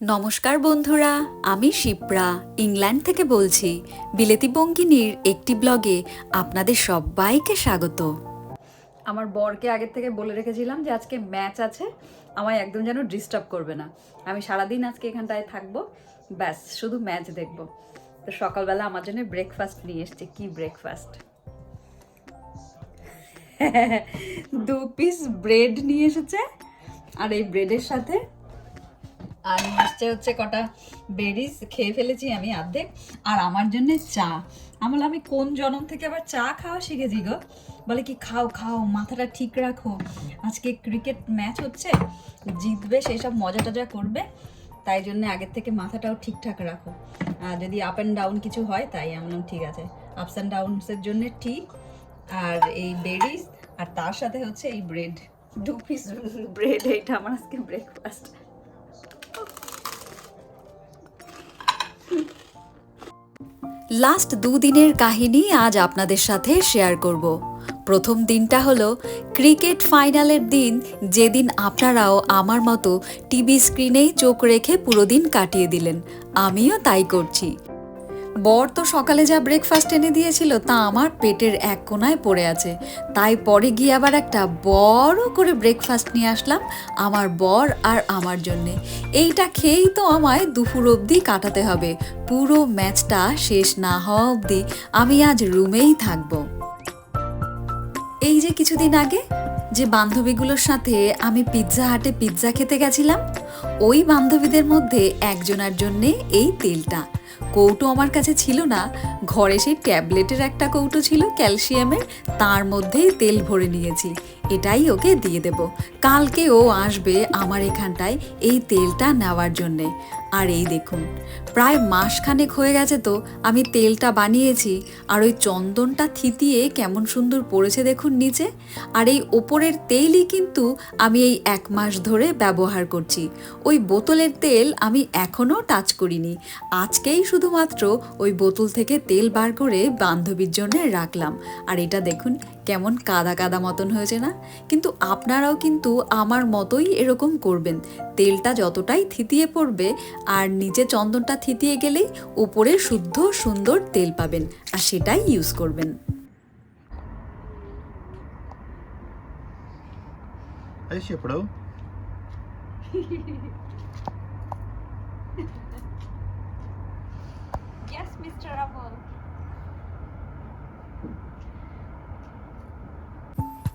নমস্কার বন্ধুরা, আমি শিপ্রা, ইংল্যান্ড থেকে বলছি। বিলেতি বঙ্গিনীর একটি ব্লগে আপনাদের সবাইকে স্বাগত। আমার বরকে আগের থেকে বলে রেখেছিলাম যে আজকে ম্যাচ আছে, আমায় একদম যেন ডিস্টার্ব করবে না। আমি সারাদিন আজকে এখানটায় থাকব, ব্যাস, শুধু ম্যাচ দেখব। তো সকালবেলা আমার জন্য ব্রেকফাস্ট নিয়ে এসছে। কি ব্রেকফাস্ট দু পিস ব্রেড নিয়ে এসেছে, আর এই ব্রেডের সাথে আর নিয়ে হচ্ছে কটা বেরিজ, খেয়ে ফেলেছি আমি অর্ধেক আর আমার জন্য চা। আমার আমি কোন জনম থেকে আবার চা খাওয়া শিখেছি গো? বলে, কি খাও খাও, মাথাটা ঠিক রাখো। আজকে ক্রিকেট ম্যাচ হচ্ছে, জিতবে সেই সব মজা টজা করবে, তাই জন্য আগের থেকে মাথাটাও ঠিকঠাক রাখো। আর যদি আপ অ্যান্ড ডাউন কিছু হয়, তাই বললাম, ঠিক আছে। আপস অ্যান্ড ডাউনসের জন্য ঠিক, আর এই বেরিজ, আর তার সাথে হচ্ছে এই ব্রেড দু পিস ব্রেড এইটা আমার আজকে ব্রেকফাস্ট লাস্ট দুদিনের কাহিনী আজ আপনাদের সাথে শেয়ার করব। প্রথম দিনটা হলো ক্রিকেট ফাইনালের দিন, যেদিন আপনারাও আমার মতো টিভি স্ক্রিনেই চোখ রেখে পুরো দিন কাটিয়ে দিলেন। আমিও তাই করছি। বর তো সকালে যা ব্রেকফাস্ট এনে দিয়েছিল তা আমার পেটের এক কোনায় পড়ে আছে। তাই পরে গিয়ে আবার একটা বড় করে ব্রেকফাস্ট নিয়ে আসলাম আমার বর আর আমার জন্যে। এইটা খেয়েই তো আমায় দুপুর অবধি কাটাতে হবে। পুরো ম্যাচটা শেষ না হওয়া অবধি আমি আজ রুমেই থাকব। এই যে কিছুদিন আগে যে বান্ধবীগুলোর সাথে আমি পিৎজা হাটে পিৎজা খেতে গেছিলাম, ওই বান্ধবীদের মধ্যে একজনের জন্যে এই তেলটা। কৌটো আমার কাছে ছিল না, ঘরে সেই ট্যাবলেটের একটা কৌটো ছিল ক্যালসিয়ামের তার মধ্যেই তেল ভরে নিয়েছি। এটাই ওকে দিয়ে দেব। কালকে ও আসবে আমার এখানটায় এই তেলটা নেওয়ার জন্যে। আর এই দেখুন, প্রায় মাসখানেক হয়ে গেছে তো, আমি তেলটা বানিয়েছি আর ওই চন্দনটা থিতিয়ে কেমন সুন্দর পড়েছে দেখুন নিচে। আর এই ওপরের তেলই কিন্তু আমি এই এক মাস ধরে ব্যবহার করছি। ওই বোতলের তেল আমি এখনও টাচ করিনি। আজকেই শুধুমাত্র ওই বোতল থেকে তেল বার করে বান্ধবীর জন্য রাখলাম। আর এটা দেখুন, কেমন কাদা কাদা মতন হয়েছে না? কিন্তু আপনারাও কিন্তু আমার মতোই এরকম করবেন। তেলটা যতটাই থিতিয়ে পড়বে আর নিচে চন্দনটা থিতিয়ে গেলেই উপরে শুদ্ধ সুন্দর তেল পাবেন আর সেটাই ইউজ করবেন. Yes, Mr. Raval.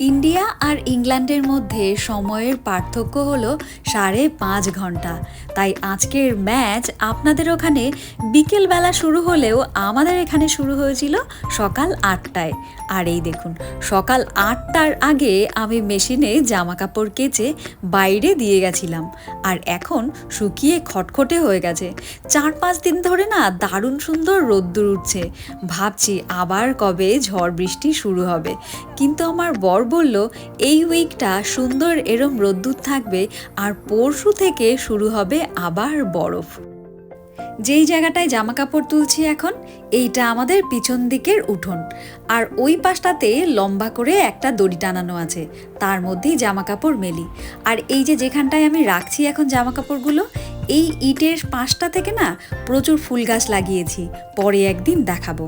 ইন্ডিয়া আর ইংল্যান্ডের মধ্যে সময়ের পার্থক্য হলো সাড়ে পাঁচ ঘণ্টা। তাই আজকের ম্যাচ আপনাদের ওখানে বিকেলবেলা শুরু হলেও আমাদের এখানে শুরু হয়েছিল সকাল আটটায়। আর এই দেখুন, সকাল আটটার আগে আমি মেশিনে জামা কাপড় কেচে বাইরে দিয়ে গেছিলাম। আর এখন শুকিয়ে খটখটে হয়ে গেছে। চার পাঁচ দিন ধরে না দারুণ সুন্দর রোদ্দুর উঠছে। ভাবছি আবার কবে ঝড় বৃষ্টি শুরু হবে। কিন্তু আমার বর বলল, এই উইকটা সুন্দর এরম রোদ্দুর থাকবে আর পরশু থেকে শুরু হবে আবার বরফ। যেই জায়গাটায় জামা কাপড় তুলছি এখন, এইটা আমাদের পিছন দিকের উঠোন। আর ওই পাশটাতে লম্বা করে একটা দড়ি টানানো আছে, তার মধ্যেই জামা কাপড় মেলি। আর এই যে যেখানটায় আমি রাখছি এখন জামা কাপড়গুলো এই ইটের পাশটা থেকে না প্রচুর ফুল গাছ লাগিয়েছি, পরে একদিন দেখাবো।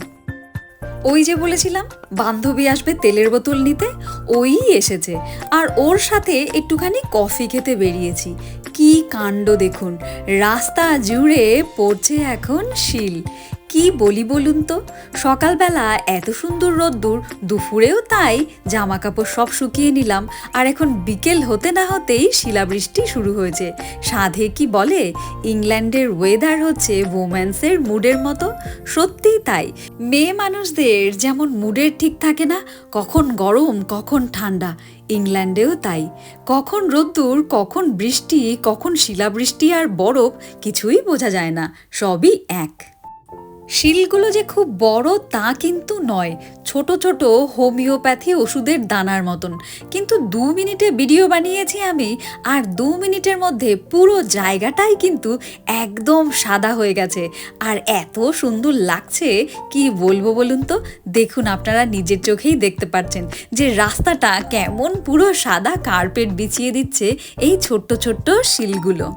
ওই যে বলেছিলাম, বান্ধবী আসবে তেলের বোতল নিতে, ওই এসেছে। আর ওর সাথে একটুখানি কফি খেতে বেরিয়েছি। কি কাণ্ড দেখুন, রাস্তা জুড়ে পড়ছে এখন শিল। কি বলি বলুন তো? সকালবেলা এত সুন্দর রোদ্দুর, দুপুরেও তাই জামা কাপড় সব শুকিয়ে নিলাম। আর এখন বিকেল হতে না হতেই শিলাবৃষ্টি শুরু হয়েছে। সাধে কি বলে? ইংল্যান্ডের ওয়েদার হচ্ছে ওম্যান্সের মুডের মতো। সত্যিই তাই। মেয়ে মানুষদের যেমন মুডের ঠিক থাকে না, কখন গরম, কখন ঠান্ডা। ইংল্যান্ডেও তাই। কখন রোদ্দুর, কখন বৃষ্টি, কখন শিলাবৃষ্টি আর বরফ কিছুই বোঝা যায় না। সবই এক। শিলগুলো যে খুব বড় তা কিন্তু নয়। ছোট ছোট হোমিওপ্যাথি ওষুধের দানার মতন। কিন্তু দু মিনিটে ভিডিও বানিয়েছি আমি, আর দু মিনিটের মধ্যে পুরো জায়গাটাই কিন্তু একদম সাদা হয়ে গেছে। আর এত সুন্দর লাগছে, কি বলব বলুন তো? দেখুন আপনারা নিজের চোখেই দেখতে পাচ্ছেন যে রাস্তাটা কেমন পুরো সাদা কার্পেট বিছিয়ে দিচ্ছে এই ছোট্ট ছোট্ট শিলগুলো।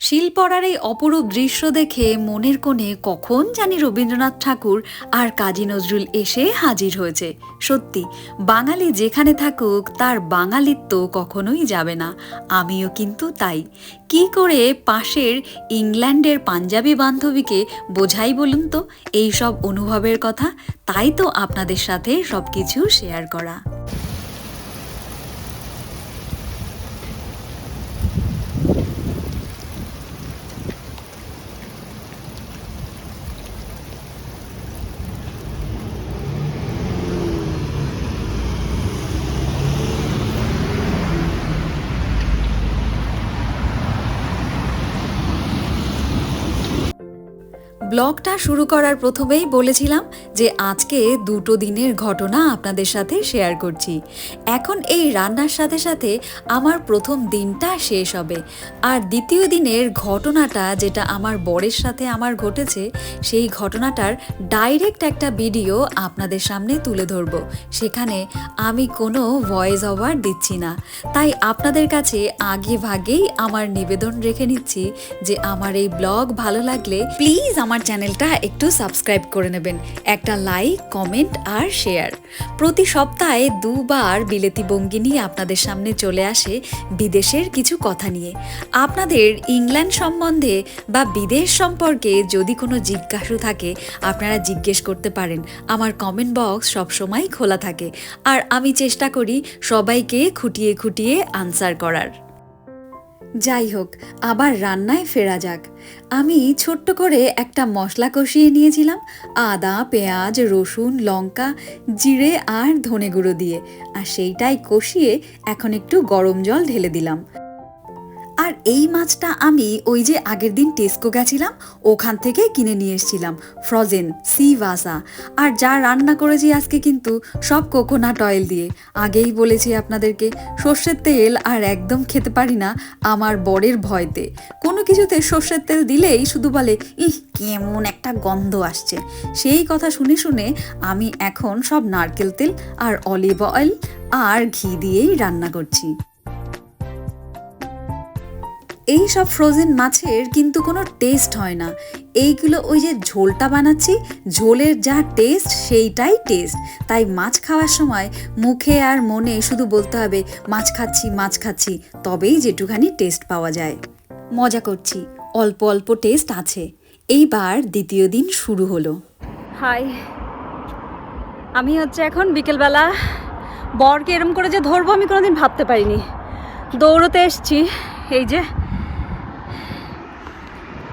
শিলপড়ার এই অপরূপ দৃশ্য দেখে মনের কোণে কখন জানি রবীন্দ্রনাথ ঠাকুর আর কাজী নজরুল এসে হাজির হয়েছে। সত্যি, বাঙালি যেখানে থাকুক, তার বাঙালিত্ব কখনোই যাবে না। আমিও কিন্তু তাই। কি করে পাশের ইংল্যান্ডের পাঞ্জাবি বান্ধবীকে বোঝাই বলুন তো? এই সব অনুভবের কথা, তাই তো আপনাদের সাথে সব কিছু শেয়ার করা। ব্লগটা শুরু করার প্রথমেই বলেছিলাম যে আজকে দুটো দিনের ঘটনা আপনাদের সাথে শেয়ার করছি। এখন এই রান্নার সাথে সাথে আমার প্রথম দিনটা শেষ হবে। আর দ্বিতীয় দিনের ঘটনাটা যেটা আমার বরের সাথে আমার ঘটেছে, সেই ঘটনাটার ডাইরেক্ট একটা ভিডিও আপনাদের সামনে তুলে ধরবো। সেখানে আমি কোনো ভয়েস ওভার দিচ্ছি না। তাই আপনাদের কাছে আগে ভাগেই আমার নিবেদন রেখে নিচ্ছি যে আমার এই ব্লগ ভালো লাগলে প্লিজ আমার চ্যানেলটা একটু সাবস্ক্রাইব করে নেবেন। একটা লাইক কমেন্ট আর শেয়ার প্রতি সপ্তাহে দুবার বিলেতি বঙ্গি নিয়ে আপনাদের সামনে চলে আসে বিদেশের কিছু কথা নিয়ে। আপনাদের ইংল্যান্ড সম্বন্ধে বা বিদেশ সম্পর্কে যদি কোনো জিজ্ঞাসা থাকে, আপনারা জিজ্ঞেস করতে পারেন। আমার কমেন্ট বক্স সবসময় খোলা থাকে। আর আমি চেষ্টা করি সবাইকে খুঁটিয়ে খুঁটিয়ে আনসার করার। যাই হোক, আবার রান্নায় ফেরা যাক। আমি ছোট্ট করে একটা মশলা কষিয়ে নিয়েছিলাম, আদা, পেঁয়াজ, রসুন, লঙ্কা, জিরে আর ধনে গুঁড়ো দিয়ে, আর সেইটাই কষিয়ে এখন একটু গরম জল ঢেলে দিলাম। আর এই মাছটা আমি ওই যে আগের দিন টেস্কো গেছিলাম, ওখান থেকে কিনে নিয়ে এসেছিলাম, ফ্রজেন, সি ভাসা আর যা রান্না করেছি আজকে কিন্তু সব কোকোনাট অয়েল দিয়ে। আগেই বলেছি আপনাদেরকে, সর্ষের তেল আর একদম খেতে পারি না আমার বরের ভয়তে। কোনো কিছুতে সর্ষের তেল দিলেই শুধু বলে, ইহ, কেমন একটা গন্ধ আসছে। সেই কথা শুনে শুনে আমি এখন সব নারকেল তেল আর অলিভ অয়েল আর ঘি দিয়েই রান্না করছি। এই সব ফ্রোজেন মাছের কিন্তু কোনো টেস্ট হয় না। এইগুলো ওই যে ঝোলটা বানাচ্ছি, ঝোলের যা টেস্ট সেইটাই টেস্ট তাই মাছ খাওয়ার সময় মুখে আর মনে শুধু বলতে হবে, মাছ খাচ্ছি মাছ খাচ্ছি, তবেই যেটুখানি টেস্ট পাওয়া যায়। মজা করছি, অল্প অল্প টেস্ট আছে। এইবার দ্বিতীয় দিন শুরু হলো। হাই, আমি হচ্ছে এখন বিকেলবেলা বরকে এরম করে যে ধরবো আমি কোনোদিন ভাবতে পারিনি। দৌড়তে এসছি, এই যে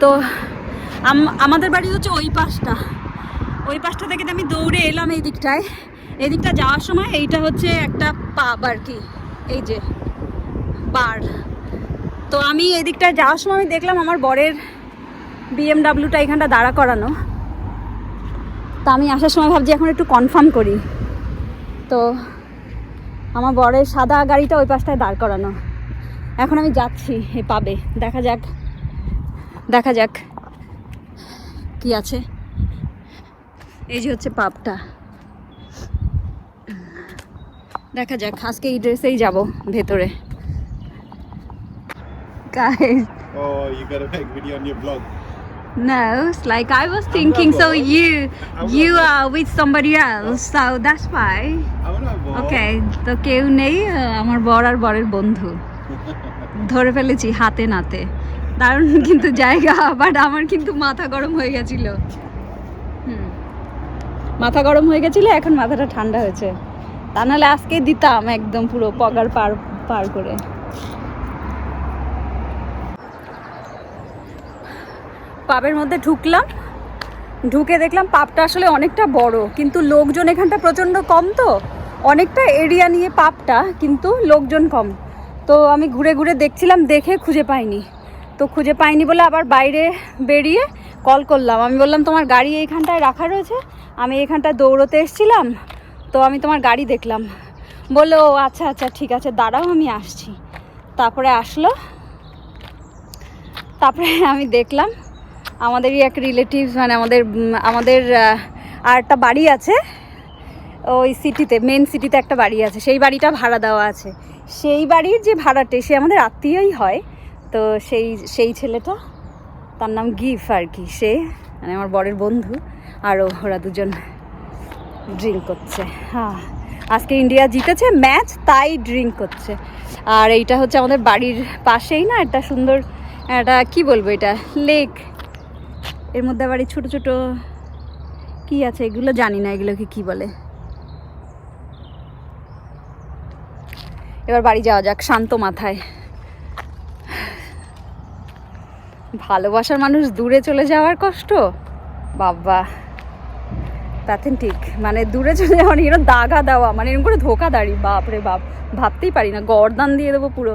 তো আম- আমাদের বাড়ি হচ্ছে ওই পাশটা। ওই পাশটা থেকে আমি দৌড়ে এলাম এই দিকটায়, এই দিকটা যাওয়ার সময় এইটা হচ্ছে একটা পাব আর কি, এই যে বার তো আমি এই দিকটায় যাওয়ার সময় আমি দেখলাম আমার বরের বিএমডাব্লিউটা এখানটা দাঁড়া করানো। তা আমি আসার সময় ভাবছি এখন একটু কনফার্ম করি। তো আমার বরের সাদা গাড়িটা ওই পাশটায় দাঁড় করানো। এখন আমি যাচ্ছি এ পাবে দেখা যাক দেখা যাক কি আছে এই যে হচ্ছে পাবটা দেখা যাক আজকে এই ড্রেসেই যাব ভেতরে Guys, Oh, you gotta make video on your blog. No, it's like I was thinking. So you you are with somebody else, so that's why. ওকে তো কেউ নেই আমার বর আর বরের বন্ধু ধরে ফেলেছি হাতে নাতে দারুণ কিন্তু জায়গা বাট আমার কিন্তু মাথা গরম হয়ে গেছিল। হুম। মাথা গরম হয়ে গেছিল, এখন মাথাটা ঠান্ডা হয়েছে। তা নাহলে আজকে দিতাম একদম পুরো পগার পার পার করে। পাবের মধ্যে ঢুকলাম, ঢুকে দেখলাম পাপটা আসলে অনেকটা বড়, কিন্তু লোকজন এখানটা প্রচণ্ড কম তো। অনেকটা এরিয়া নিয়ে পাপটা, কিন্তু লোকজন কম। তো আমি ঘুরে ঘুরে দেখছিলাম, দেখে খুঁজে পাইনি। তো খুঁজে পাইনি বলে আবার বাইরে বেরিয়ে কল করলাম। আমি বললাম তোমার গাড়ি এইখানটায় রাখা রয়েছে? আমি এখানটায় দৌড়তে এসেছিলাম তো আমি তোমার গাড়ি দেখলাম। বলল "ও, আচ্ছা আচ্ছা ঠিক আছে দাঁড়াও আমি আসছি। তারপরে আসলো। তারপরে আমি দেখলাম আমাদেরই এক রিলেটিভস মানে আমাদের আমাদের আর একটা বাড়ি আছে ওই সিটিতে মেন সিটিতে একটা বাড়ি আছে সেই বাড়িটা ভাড়া দেওয়া আছে। সেই বাড়ির যে ভাড়াটে সে আমাদের আত্মীয়ই হয়। তো সেই সেই ছেলেটা, তার নাম গিফ আর কি, সে মানে আমার বরের বন্ধু, আর ও- ওরা দুজন ড্রিঙ্ক করছে। হ্যাঁ আজকে ইন্ডিয়া জিতেছে, ম্যাচ তাই ড্রিঙ্ক করছে। আর এইটা হচ্ছে আমাদের বাড়ির পাশেই না, একটা সুন্দর, একটা কি বলব এটা, লেক। এর মধ্যে আবার এই ছোটো ছোটো কি আছে, এগুলো জানি না, এগুলোকে কি বলে। এবার বাড়ি যাওয়া যাক, শান্ত মাথায়। ভালোবাসার মানুষ দূরে চলে যাওয়ার কষ্ট? বাবা ঠিক। মানে দূরে চলে যাওয়া মানে এরকম দাগা দেওয়া মানে এরকম করে ধোকা দাঁড়ি বাপরে বাপ, ভাবতেই পারি না। গরদান দিয়ে দেবো পুরো।